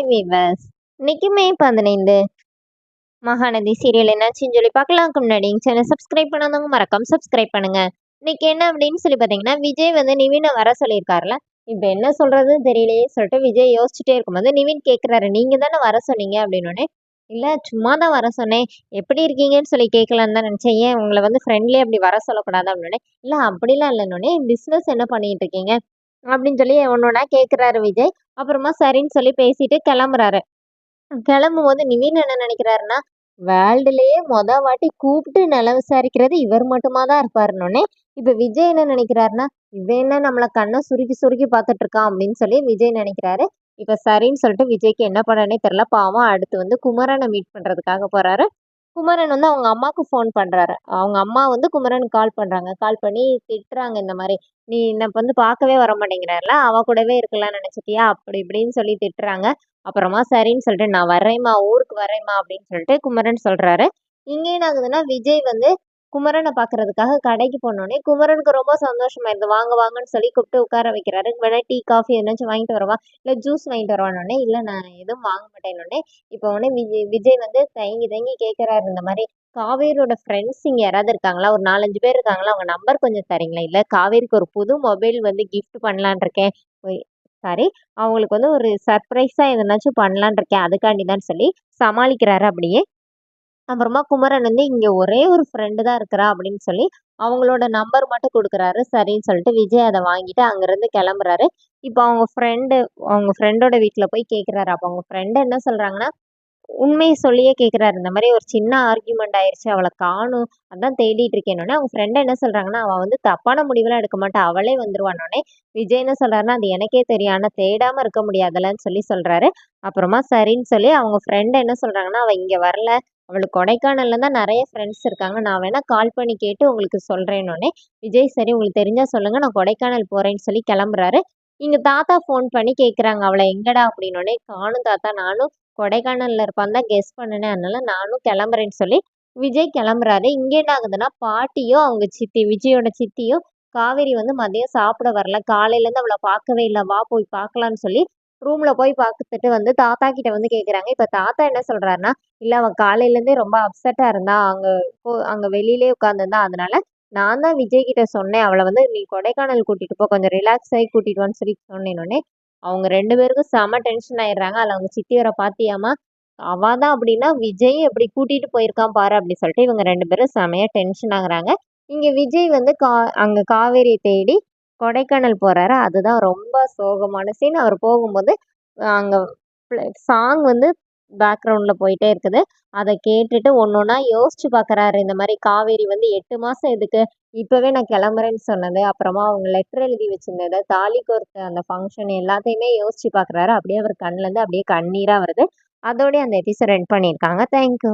Hi viewers இன்னைக்கு மே பதினைந்து. Mahanadi serial என்னாச்சுன்னு சொல்லி பார்க்கலாம்க்கு முன்னாடி. சேனல் சப்ஸ்கிரைப் பண்ணாதவங்க மறக்காம சப்ஸ்கிரைப் பண்ணுங்க. இன்னைக்கு என்ன அப்படின்னு சொல்லி பார்த்தீங்கன்னா விஜய் வந்து நிவினை வர சொல்லியிருக்காருல. இப்போ என்ன சொல்றதுன்னு தெரியலையே சொல்லிட்டு விஜய் யோசிச்சுட்டே இருக்கும்போது நிவின் கேட்குறாரு நீங்க தானே வர சொன்னீங்க? அப்படின்னு இல்லை சும்மா தான் வர சொன்னேன். எப்படி இருக்கீங்கன்னு சொல்லி கேட்கலான்னு தான் நினச்சேன். ஏன் உங்களை வந்து ஃப்ரெண்ட்லி அப்படி வர சொல்லக்கூடாது? அப்படின்னு இல்லை அப்படிலாம் இல்லைன்னொடனே பிஸ்னஸ் என்ன பண்ணிட்டு இருக்கீங்க? அப்படின்னு சொல்லி ஒன்னொன்னா கேட்குறாரு விஜய். அப்புறமா சரின்னு சொல்லி பேசிட்டு கிளம்புறாரு. கிளம்பும் போது நிவீன் என்ன நினைக்கிறாருன்னா வேர்ல்டுலேயே மொத வாட்டி கூப்பிட்டு நில விசாரிக்கிறது இவர் மட்டுமா தான் இருப்பாருன்னொன்னே இப்போ விஜய் என்ன நினைக்கிறாருன்னா இவன் என்ன நம்மளை கண்ணை சுருக்கி சுருக்கி பார்த்துட்டு இருக்கான் அப்படின்னு சொல்லி விஜய் நினைக்கிறாரு. இப்போ சரின்னு சொல்லிட்டு விஜய்க்கு என்ன பண்ணனே தெரில பாவம் அடுத்து வந்து குமரனை மீட் பண்ணுறதுக்காக போகிறாரு குமரன் வந்து அவங்க அம்மாவுக்கு ஃபோன் பண்ணுறாரு அவங்க அம்மா வந்து குமரனுக்கு கால் பண்ணுறாங்க கால் பண்ணி திட்டுறாங்க இந்த மாதிரி. நீ என்னை வந்து பார்க்கவே வர மாட்டேங்கிறாருல அவ கூடவே இருக்கலாம் நினச்சிட்டியா? அப்படி இப்படின்னு சொல்லி திட்டுறாங்க. அப்புறமா சரின்னு சொல்லிட்டு நான் வரேம்மா ஊருக்கு வரேம்மா அப்படின்னு சொல்லிட்டு குமரன் சொல்கிறாரு இங்கே என்ன ஆகுதுன்னா விஜய் வந்து குமரனை பார்க்கறதுக்காக கடைக்கு போனோடனே குமரனுக்கு ரொம்ப சந்தோஷமாயிருது. வாங்க வாங்கன்னு சொல்லி கூப்பிட்டு உட்கார வைக்கிறாரு. வேணா டீ காஃபி எதனாச்சும் வாங்கிட்டு வரவா? இல்ல ஜூஸ் வாங்கிட்டு வரவானோடனே இல்ல நான் எதுவும் வாங்க மாட்டேன்னொடனே இப்போ உடனே விஜய் விஜய் வந்து தயங்கி தயங்கி கேட்கறாரு இந்த மாதிரி காவேரியோட ஃப்ரெண்ட்ஸ் இங்கே யாராவது இருக்காங்களா? ஒரு நாலஞ்சு பேர் இருக்காங்களா? அவங்க நம்பர் கொஞ்சம் தரீங்களா? இல்லை காவேரிக்கு ஒரு புது மொபைல் வந்து கிஃப்ட் பண்ணலான் இருக்கேன். சாரி அவங்களுக்கு வந்து ஒரு சர்ப்ரைஸாக எதனாச்சும் பண்ணலான் இருக்கேன். அதுக்காண்டி தான் சொல்லி சமாளிக்கிறாரு அப்படியே. அப்புறமா குமரன் வந்து இங்கே ஒரே ஒரு ஃப்ரெண்டு தான் இருக்கிறா அப்படின்னு சொல்லி அவங்களோட நம்பர் மட்டும் கொடுக்குறாரு. சரின்னு சொல்லிட்டு விஜய் அதை வாங்கிட்டு அங்கேருந்து கிளம்புறாரு. இப்போ அவங்க ஃப்ரெண்டு அவங்க ஃப்ரெண்டோட வீட்டில் போய் கேட்குறாரு. அப்போ அவங்க ஃப்ரெண்டு என்ன சொல்கிறாங்கன்னா உண்மையை சொல்லியே கேட்குறாரு. இந்த மாதிரி ஒரு சின்ன ஆர்கியூமெண்ட் ஆயிடுச்சு அவளை காணும். அதான் தேடிட்டு இருக்கேன்னொடனே அவங்க ஃப்ரெண்டு என்ன சொல்கிறாங்கன்னா அவள் வந்து தப்பான முடிவெல்லாம் எடுக்க மாட்டா. அவளே வந்துருவானோடனே விஜய் என்ன சொல்கிறாருன்னா அது எனக்கே தெரியும். ஆனால் இருக்க முடியாதுலன்னு சொல்லி சொல்கிறாரு அப்புறமா சரின்னு சொல்லி அவங்க ஃப்ரெண்டு என்ன சொல்கிறாங்கன்னா அவள் இங்கே வரல. அவளுக்கு கொடைக்கானல்ல தான் நிறைய ஃப்ரெண்ட்ஸ் இருக்காங்க. நான் வேணால் கால் பண்ணி கேட்டு உங்களுக்கு சொல்கிறேன்னொன்னே விஜய் சரி உங்களுக்கு தெரிஞ்சால் சொல்லுங்கள் நான் கொடைக்கானல் போகிறேன்னு சொல்லி கிளம்புறாரு. இங்கே தாத்தா ஃபோன் பண்ணி கேட்குறாங்க அவளை எங்கடா? அப்படின்னோடனே காணும் தாத்தா நானும் கொடைக்கானலில் இருப்பான் தான் கெஸ் பண்ணினேன் அதனால நானும் கிளம்புறேன்னு சொல்லி விஜய் கிளம்புறாரு. இங்கே என்ன ஆகுதுன்னா பாட்டியும் அவங்க சித்தி விஜயோட சித்தியும் காவேரி வந்து மதியம் சாப்பிட வரல. காலையிலேருந்து அவளை பார்க்கவே இல்லை. வா போய் பார்க்கலான்னு சொல்லி ரூம்ல போய் பார்த்துட்டு வந்து தாத்தா கிட்ட வந்து கேட்குறாங்க இப்போ தாத்தா என்ன சொல்றாருன்னா இல்லை அவன் காலையிலேருந்தே ரொம்ப அப்செட்டா இருந்தா அங்க போ அங்க வெளியிலே உட்காந்துருந்தா அதனால நான் தான் விஜய் கிட்ட சொன்னேன். அவளை வந்து நீ கொடைக்கானல் கூட்டிட்டு போ கொஞ்சம் ரிலாக்ஸ் ஆகி கூட்டிகிட்டு வான்னு சொல்லி சொன்னேனோடனே அவங்க ரெண்டு பேருக்கும் செம டென்ஷன் ஆயிடுறாங்க. அதில் அவங்க சித்தி வர பாத்தியாமா அவள் தான் அப்படின்னா விஜய் எப்படி கூட்டிட்டு போயிருக்கான் பாரு அப்படி சொல்லிட்டு இவங்க ரெண்டு பேரும் செமையா டென்ஷன் ஆகுறாங்க. இங்க விஜய் வந்து கா அங்க காவேரியை தேடி கொடைக்கானல் போகிறாரு அதுதான் ரொம்ப சோகமான சீன் அவர் போகும்போது அங்கே சாங் வந்து பேக்ரவுண்டில் போயிட்டே இருக்குது. அதை கேட்டுட்டு ஒன்று ஒன்றா யோசிச்சு பார்க்குறாரு இந்த மாதிரி காவேரி வந்து எட்டு மாதம் எதுக்கு? இப்போவே நான் கிளம்புறேன்னு சொன்னது. அப்புறமா அவங்க லெட்டர் எழுதி வச்சுருந்தது தாலி கோர்த்த அந்த ஃபங்க்ஷன் எல்லாத்தையுமே யோசிச்சு பார்க்குறாரு அப்படியே அவர் கண்ணிலேருந்து அப்படியே கண்ணீராக வருது. அதோடய அந்த எபிசோட் ரெண்ட் பண்ணியிருக்காங்க. தேங்க்யூ